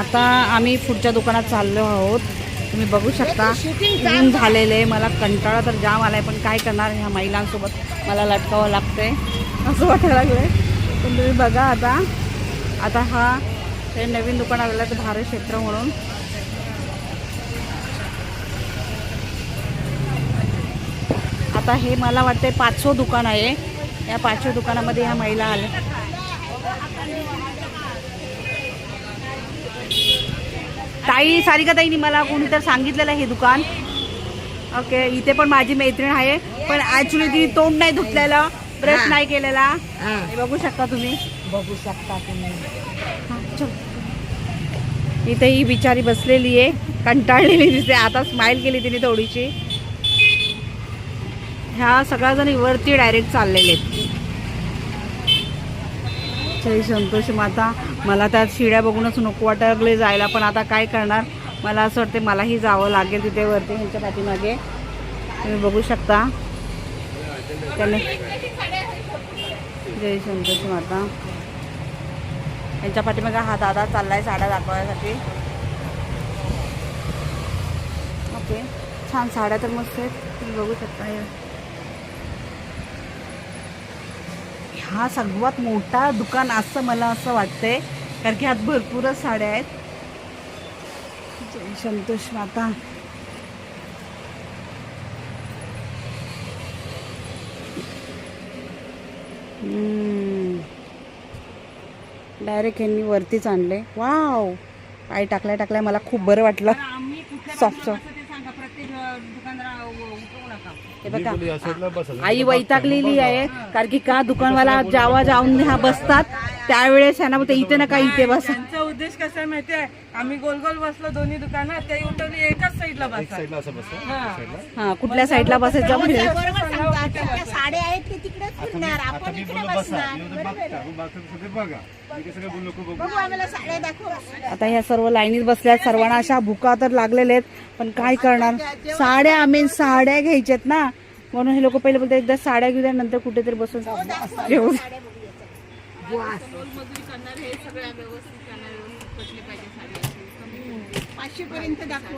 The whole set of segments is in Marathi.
आता आम्ही पुढच्या दुकानात चाललो आहोत. तुम्ही बघू शकता ऊन झालेलं आहे. मला कंटाळा तर जाम आलाय पण काय करणार ह्या महिलांसोबत? मला लटकावं लागतंय. असं वाटायला लागलंय. पण तुम्ही बघा आता. आता हा ते नवीन दुकान आलेलं आहे भारत क्षेत्र म्हणून. आता हे मला वाटतंय पाचवं दुकान आहे. या पाचव्या दुकानामध्ये ह्या महिला आल्या. ताई सारिका ताईनी मला कोणी तर सांगितलेलं हे दुकान. ओके इथे पण माझी मैत्रीण आहे. पण ऍक्च्युली तिने तोंड नाही धुतलेलं ब्रश नाही केलेला. हे. बघू शकता तुम्ही. बघू शकता तुम्ही. हा, चल. इथे ही बिचारी बसलेली आहे कंटाळलेली दिसते. आता स्माइल केली तिने थोडीशी. ह्या सगळ्या जणी वरती डायरेक्ट चाललेले आहेत. जय संतोष माता मला त्या शिड्या बघूनच नको वाटले जायला पण आता काय करणार? मला असं वाटते मलाही जावं लागेल तिथे वरती ह्यांच्या पाठीमागे. तुम्ही बघू शकता. त्याने जय संतोष माता. यांच्या पाठीमागे हा दादा चाललाय साड्या दाखवण्यासाठी ओके. छान साड्या तर मस्त आहेत. तुम्ही बघू शकता हे सर्वात मोठा दुकान असं मला असं वाटतंय. कारण की ह्यात भरपूरच साड्या आहेत. जय संतोष माता. डायरेक्ट यांनी वरतीच आणले वाव पाय टाकल्या टाकल्या मला खूप बरं वाटलं. सॉफ्ट सॉफ्ट हे बघा. आई वैतागलेली आहे. कारण की का दुकानवाला जावा जाऊन ह्या बसतात? त्यावेळेस ह्यांना बोलते इथे नका इथे बसा. त्यांचा उद्देश कसा आहे माहितीये आम्ही गोल गोल बसलो दोन्ही दुकानात ते उठवली एकाच साईडला बसा. हा. हा कुठल्या साईडला बसायचं? म्हणजे साड्या आहेत ते तिकडेच फिरणार आपण इकडे बसणार. बघू. आम्हाला साड्या दाखव. आता ह्या सर्व लाईनीत बसल्यात सर्वांना अशा भुका तर लागलेल्या आहेत पण काय करणार? साड्या आम्ही साड्या घ्यायच्यात ना. म्हणून हे लोक पहिले बोलतात एकदा साड्या घेऊ द्या नंतर कुठेतरी बसून जेवू पाचशे पर्यंत दाखवा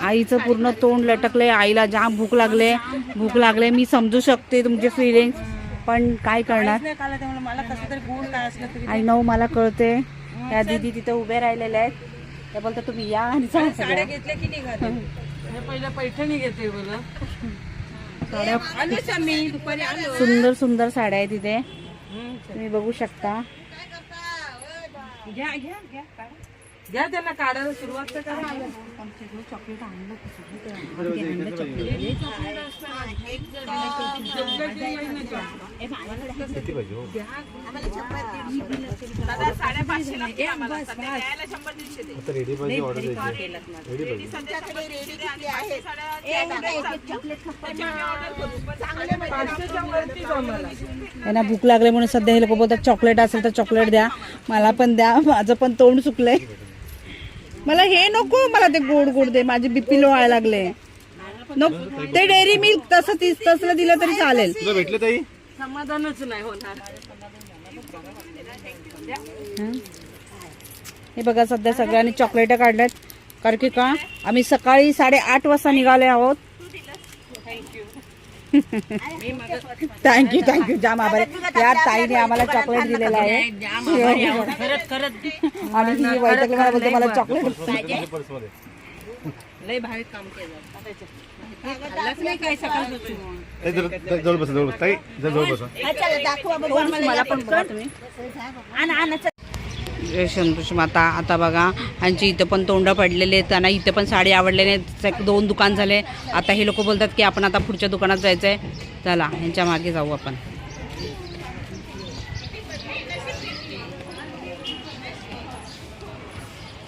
आईचं पूर्ण तोंड लटकलंय आईला जाम भूक लागले. भूक लागले मी समजू शकते तुमचे फिलिंग्स पण काय करणार? आई नऊ मला कळते त्या दिदी तिथे उभे राहिलेल्या आहेत. त्या बोलतात तुम्ही या आणि हे पहिल्या पैठणी घेते बोला. साड्या आलोच मी दुपारी आलो. सुंदर सुंदर साड्या आहेत तिथे. तुम्ही बघू शकता. घ्या घ्या घ्या काढा. घ्या त्यांना काढायला सुरुवात तर करा दादा साडेपाचशे लागते आम्हाला सध्या रेडी किती चॉकलेट खप्पर पाचशेच्या त्यांना भूक लागले म्हणून सध्या हे लोक बोलतात चॉकलेट असेल तर चॉकलेट द्या मला पण द्या माझं पण तोंड सुकलंय मला हे नको मला ते गोड गोड दे. माझे बीपी लो व्हायला लागले. नको. ते डेअरी मिल्क तसं तीस तसलं दिलं तरी चालेल. भेटले ताई? समाधानच नाही होणार. हं? हे बघा सध्या सगळ्यांनी चॉकलेट काढल्यात. कारण की का? आम्ही सकाळी साडेआठ वाजता निघाले आहोत. थँक्यू थँक्यू जाम आभार. या ताईने आम्हाला चॉकलेट दिलेलं आहे. आणि ही वैतकली मला बोलते मला चॉकलेट लय काम केलं. बसा जवळ बसा. ताई जर जवळ बसा. हा, मला पण बघा तुम्ही आण आण जय संतोष माता आता बघा यांची इथं पण तोंड पडलेले आहेत. त्यांना इथं पण साडी आवडले आहेत. एक दोन दुकान झाले. आता हे लोक बोलतात की आपण आता पुढच्या दुकानात जायचं आहे चला यांच्या मागे जाऊ आपण.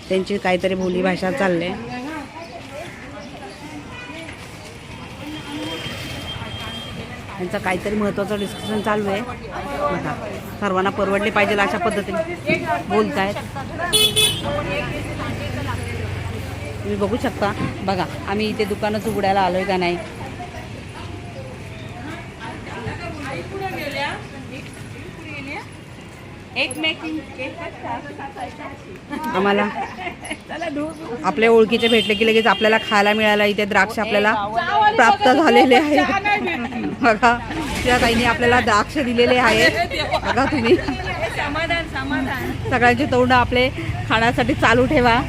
त्यांची काहीतरी बोली भाषा चालले. यांचं काहीतरी महत्त्वाचं डिस्कशन चालू आहे. बघा सर्वांना परवडले पाहिजे अशा पद्धतीने. बोलतायत. तुम्ही बघू शकता. बघा आम्ही इथे दुकानच उघडायला आलोय का नाही? आम्हाला आपल्या ओळखीचे भेटले की लगेच आपल्याला खायला मिळायला इथे द्राक्ष आपल्याला प्राप्त झालेले आहेत. बघा त्या ताईने आपल्याला द्राक्ष दिलेले आहेत. बघा तुम्ही. सगळ्यांचे तोंड आपले खाण्यासाठी चालू ठेवा.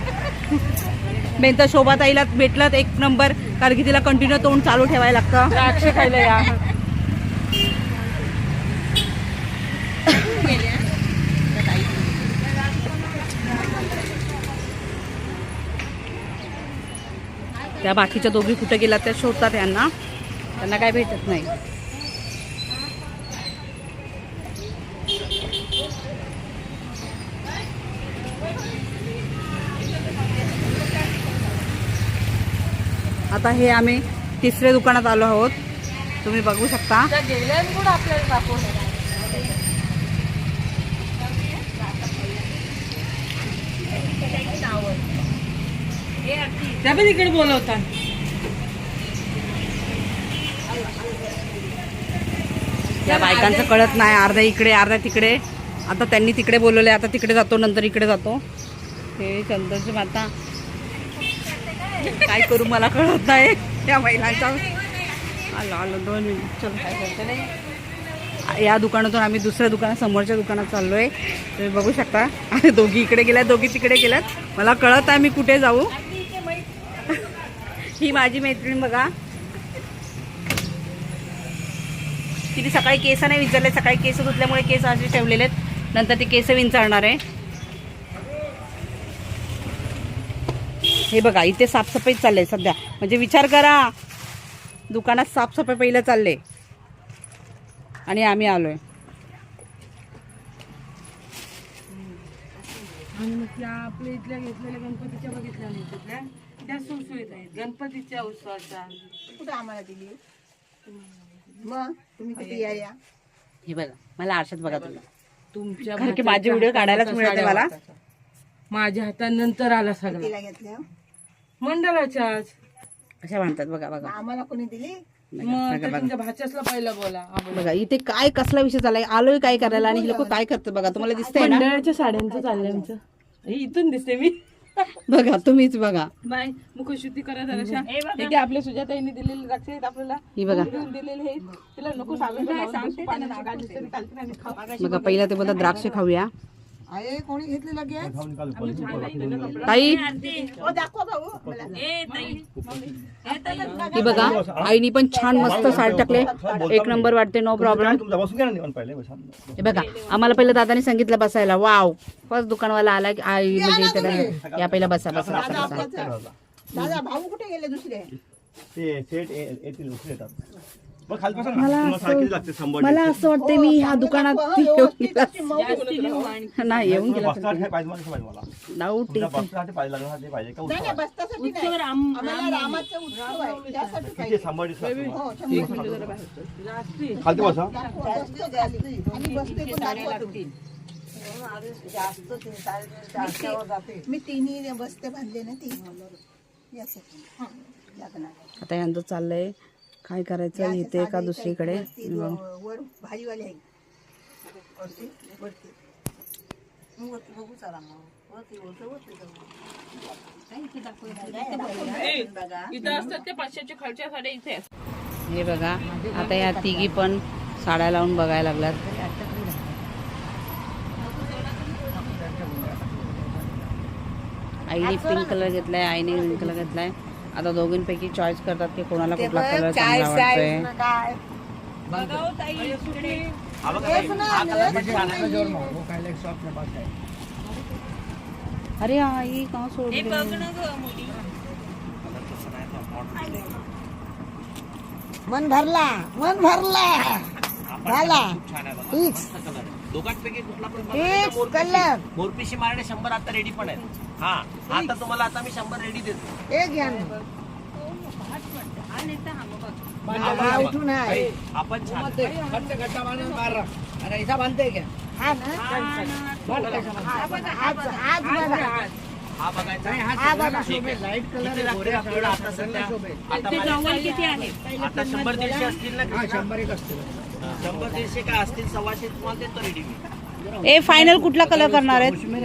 मेन तर शोभा ताईला भेटलं एक नंबर कारण की तिला कंटिन्यू तोंड चालू ठेवायला लागतं. द्राक्ष खायला या. त्या बाकीच्या दोघी कुठे गेल्या त्या शोधतात यांना. त्यांना काय भेटत नाही. आता हे आम्ही तिसऱ्या दुकानात आलो आहोत. तुम्ही बघू शकता त्या गेल्या कुठं आपल्याला दाखवलं त्या पण इकडे बोलवतात. त्या बायकांचं कळत नाही अर्धा इकडे अर्धा तिकडे. आता त्यांनी तिकडे बोलवले आता तिकडे जातो नंतर इकडे जातो. हे चंदनची माता. काय करू मला कळत नाही त्या महिलांचा. आलो आलो दोन मिनिट. चल काय करते नाही या दुकानातून आम्ही दुसऱ्या दुकानात समोरच्या दुकानात चाललोय. तुम्ही बघू शकता. दोघी इकडे गेल्यात दोघी तिकडे गेल्यात. मला कळत आहे मी कुठे जाऊ. ही माझी मैत्रीण बघा. तिने सकाळी केस नाही विचारले सकाळी केस धुतल्यामुळे केस असे ठेवलेले आहेत. नंतर ती केस विंचारणार आहे. हे बघा इथे साफसफाई चालले सध्या. म्हणजे विचार करा. दुकानात साफसफाई पहिलं चालले आणि आम्ही आलोय. आपल्या इथल्या घेतलेल्या गणपतीच्या बघितल्या नाही तिथल्या त्या सुसुईत आहेत गणपतीच्या उत्सवाच्या कुठं आम्हाला दिली? मग तुम्ही किती या या. हे बघा मला आरशात बघा तुम्ही. तुमच्या कारण की भाच्याच्या माझे व्हिडिओ काढायलाच मिळते साड्या मला. माझ्या हातानंतर आला सगळा. तिला घेतल्या? मंडळाच्याच कशा म्हणतात बघा बघा. आम्हाला कोणी दिली? मग त्या तुमच्या भाच्यासला पहिला बोला. आम्हाला. बघा इथे काय कसला विषय चाललाय? आलोय काय करायला आणि हे लोक काय करतात बघा? तुम्हाला दिसतंय ना? मंडळाच्या साड्यांचं चाललंय आमचं. हे इथून दिसते मी. बघा तुम्हीच बघा. बाय मुखशुद्धी करा जराशा हे आपल्या सुजाताईने दिलेले द्राक्ष आहेत आपल्याला. ही बघा. घेऊन दिलेले आहेत. तिला नको सांगते बघा पहिला ते बोलतात द्राक्ष खाऊया. अरे कोणी घेतली लगेच ताई. ही बघा आईनी पण छान मस्त साडी टाकले. एक नंबर वाटते नो प्रॉब्लेम तुमचा बसून घ्या ना निवांत पहिले बसा. हे बघा आम्हाला पहिलं दादाने सांगितलं बसायला. वाव. फर्स्ट दुकानवाला आला की आई म्हणजे इथे या पहिला बसा बसा बसा दादा भाऊ कुठे गेले दुसरे? ते ये- येतील उशीर येतात मला असं वाटतं मी ह्या दुकानात नाही येऊन गेला डाऊट हो खालती बसा. मी तिन्ही बसते बांधले ना ती. हा. आता यांचं चाललंय. काय करायचं? इथे का दुसरीकडे. वरती, वर- वर भाजीवाले आहे वरती वरती. मग वरती बघू चला मग. वरती वरती वरती जाऊ. काय इथे दाखवलं? बघा. इथं असतात ते पाचशेच्या खालच्या साड्या इथे असतात. हे बघा आता या तिघी पण साड्या लावून बघायला लागल्यात. आईने पिंक कलर घेतलाय आईने ग्रीन कलर घेतलाय. आता दोघींपैकी चॉईस करतात की कोणाला कुठला कलर चांगला वाटतोय. काय. अरे आई का सोड मन भरला मन भरला. झाला. दोघांपैकी कुठला पण कलर मोरपिशी मारणे शंभर आता रेडी पण आहेत. हा आता तुम्हाला आता मी शंभर रेडी देतो. एक घ्या ना. हा, आहे. आपण हा ना. हा हा आहे. लागतील आपल्याला आता सध्या आता मला- आता शंभर दीडशे असतील ना शंभर दीडशे काय असतील सव्वाशे तुम्हाला देतो रेडी मी. ए फायनल कुठला कलर करणार आहेत? किंमत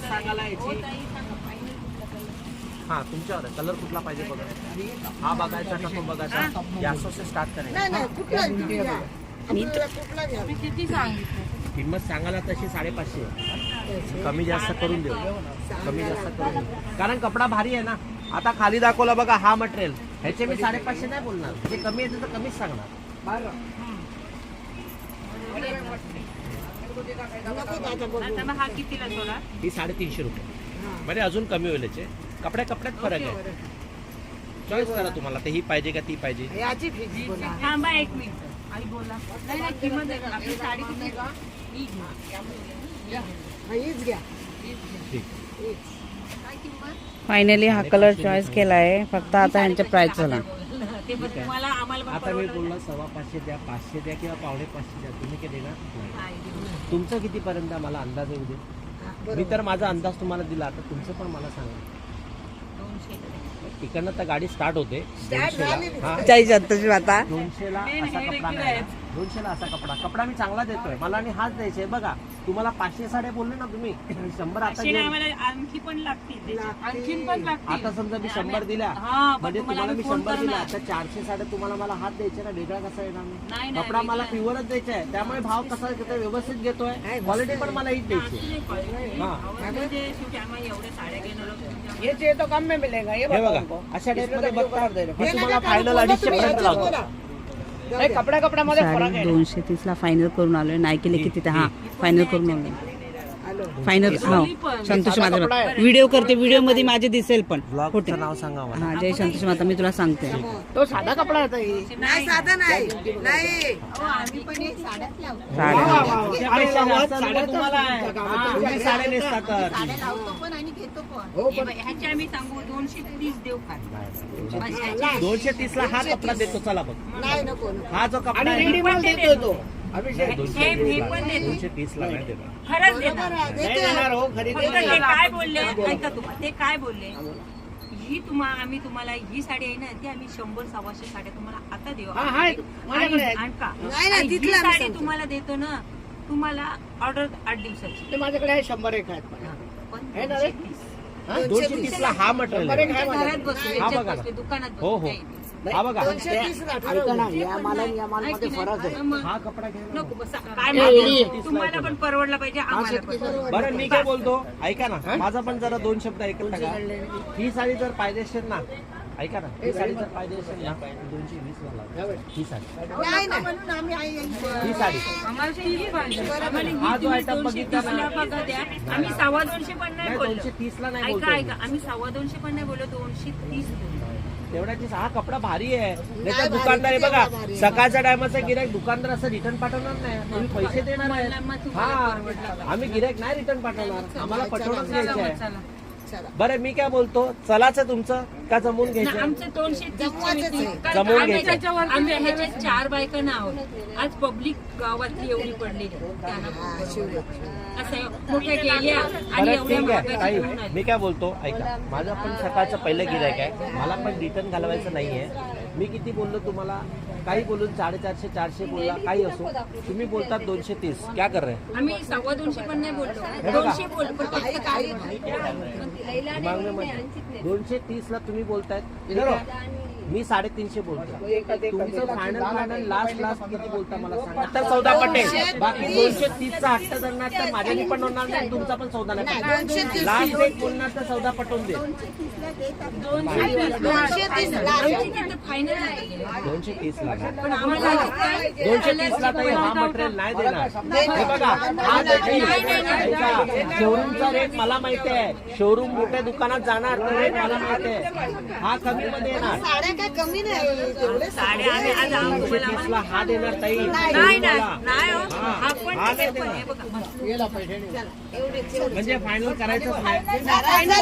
सांगायला याची हा तुमच्यावर आहे. कलर कुठला पाहिजे बघा? हा बघायचा का तो बघायचा? यासो से स्टार्ट करायचा नाही नाही कुठला तुम्ही घ्या. आपल्याला कुठला घ्या किती सांगितलं? किंमत सांगायला तशी साडेपाचशे आहे. कमी जास्त करून देऊ. कमी जास्त करून देऊ. कारण कपडा भारी आहे ना. आता खाली दाखवला बघा हा मटेरियल ह्याचे मी साडेपाचशे नाही बोलणार. जे कमी येते तर कमीच सांगणार. आता मग हा कितीला सोडा ही साडेतीनशे रुपये. म्हणजे अजून कमी होईल याचे. कपड्या कपड्यात फरक आहे. चॉईस करा तुम्हाला. तर ही पाहिजे का ती पाहिजे? याची फिक्स बोला. थांबा एक मिनिट. आई बोला. नाही नाही किंमत आहे आपली साडी किती? घ्या. हीच घ्या. ठीक. फायनली हा कलर चॉईस केला आहे फक्त आता यांच्या प्राइस झाला. ते पण तुम्हाला आम्हाला पण आता मी बोललो सव्वा पाचशे द्या पाचशे द्या किंवा पावणे पाचशे द्या. तुम्ही काय देणार. तुमचं कितीपर्यंत आहे? मला अंदाज येऊ दे. मी तर माझा अंदाज तुम्हाला दिला. आता तुमचं पण मला सांगा. इकडनं तर गाडी स्टार्ट होते. दोनशेला. असा कपडा दोनशेला असा कपडा. कपडा मी चांगला देतोय. मला आणि हाच द्यायचे बघा तुम्हाला पाचशे साडे बोलले ना तुम्ही शंभर आता घेऊन- आणखी पण लागतील. आणखीन पण लागतील. आता समजा मी शंभर दिल्या. हा, पण म्हणजे तुम्हाला तुम्हाला मी आम्ही फोन शंभर दिल्या. करणार. तर चारशे साडे तुम्हाला मला हात द्यायचे ना वेगळा कसा येणार मी? नाही, नाही, कपडा मला वेगळा. प्युअरच द्यायचा आहे. त्यामुळे भाव कसा घेतोय. व्यवस्थित घेतोय क्वालिटी पण मला हीच द्यायची हा. म्हणजे साड्या घेणार आहोत. ये चाहिए तो कम में मिलेगा ये हे बघा अशा टाइपमध्ये बघता हे तुम्हाला फायनल अडीचशे पर्यंत लावतो कपडा कपडा मध्ये साडी दोनशे तीस ला फायनल करून आलोय. नायकीले किती ते हा. फायनल करून आलोय. फायनल हा संतोष माता व्हिडिओ करते व्हिडिओमध्ये माझे दिसेल पण. ब्लॉगचं नाव सांगा हा जय संतोष माता मी तुला सांगते. तो साधा कपडा होता नाही साधा नाही. नाही. साड्या. अरे साड्या तुम्हाला आहे. हा, तुम्ही साड्या नेसता तर. हो हे बघ, ह्याचे आम्ही सांगू दोनशे तीस देऊ का? दोनशे तीस. ला हा कपडा देतो चला बघ. नाही नको. हा जो कपडा देतो तो. दोनशे तीसला- पण देतो. दोनशे तीस ला नाही देणार. खरंच देणार हो ते काय बोलले? ऐका तुम्हाला ते काय बोलले? ही तुम्हाला आम्ही तुम्हाला ही साडी आहे ना ती आम्ही शंभर सव्वाशे साड्या तुम्हाला आता देऊ. हा, का? ही साडी. तुम्हाला देतो ना तुम्हाला ऑर्डर आठ दिवसाची. ते माझ्याकडे आहे शंभर एक आहेत पण? दोनशे तीस ला हा मटेरियल हा हो. हो. हा बघा हा कपडा घ्या. ना. नको बसा. काय माहिती? तुम्हाला पण परवडला पाहिजे आम्हाला पण. बरं मी काय बोलतो? ऐका ना. माझा पण जरा दोन शब्द ऐकत का ही साडी जर पाहिजेशीर ना ऐका ना ही साडी जर पाहिजेशीर ना. दोनशे वीस ला लावा. ही साडी. नाही नाही. म्हणून आम्ही आई आई- ही साडी. आम्हाला तीस पाहिजे. आम्हाला ही हा जो तुम्ही item दोनशे बघितला तीसला ना. बघा द्या. आम्ही सव्वा दोनशे पण नाही नाही बोललो. दोनशे तीस ला नाही ऐका बोलतो ऐका. आम्ही सव्वा दोनशे पण नाही बोललो दोनशे तीस बोललो. तेवढ्याची हा कपडा भारी आहे. नाही तर भारी, दुकानदार हे किती बघा भारी आहे. सकाळच्या टायमाचा गिरायक दुकानदार असं रिटर्न पाठवणार नाही. तुम्ही पैसे देणार तुम्हाला हा. आम्ही गिरायक नाही रिटर्न पाठवणार. आम्हाला पटवूनच घ्यायचं आहे. चला. बरं मी काय बोलतो? चलाचं तुमचं? का जमून घ्यायचं? आमचे दोनशे तीस जमवायचंच आहे. कारण जमवून आम्ही घ्यायचं. त्याच्यावर आम्ही ह्याचे चार बायका ना आहोत. आज पब्लिक गावातली एवढी पडलेली त्यांना हा. असं मोठ्या गेल्या आणि बरं एवढ्या ठीक आहे. महागाची ताई घेऊन आल्या. मी काय बोलतो? ऐका माझं पण सकाळचं पहिलं गिरायक आहे. मला पण रिटर्न घालवायचं नाहीये. मी किती बोललो तुम्हाला? काही बोलून साडेचारशे चारशे बोलला काही असो. तुम्ही बोलतात दोनशे तीस. क्या कर रहे हैं? आम्ही सव्वा दोनशे पण नाही. दोनशे बोल पण फक्त काही दिमाग में मत- दोनशे तीस ला तुम्ही बोलतायत. मी साडेतीनशे बोलतो तुमचं फायनल फायनल लास्ट लास्ट किती बोलता मला सांगा. तर चौदा पटेल. बाकी दोनशे तीसचा हट्ट धरणार तर माझ्यानी पण होणार नाही आणि तुमचा पण चौदा नाही. लास्ट एक बोलणार तर चौदा पटवून दे. दोनशे तीस ला दोनशे तीस ला तरी हा मटेरियल नाही देणार. हे बघा हा शोरूमचा रेट मला माहिती आहे. शोरूम मोठ्या दुकानात जाणार तो रेट मला माहिती आहे. हा कमी मध्ये येणार काय कमी नाही तेवढे साड्या आम्ही आज दोनशे आम्हाला तीस ला हा देणार ताई. नाही. नाही. नाही. हो. आपण हा. हे बघा. म्हणजे फायनल करायचंच नाही.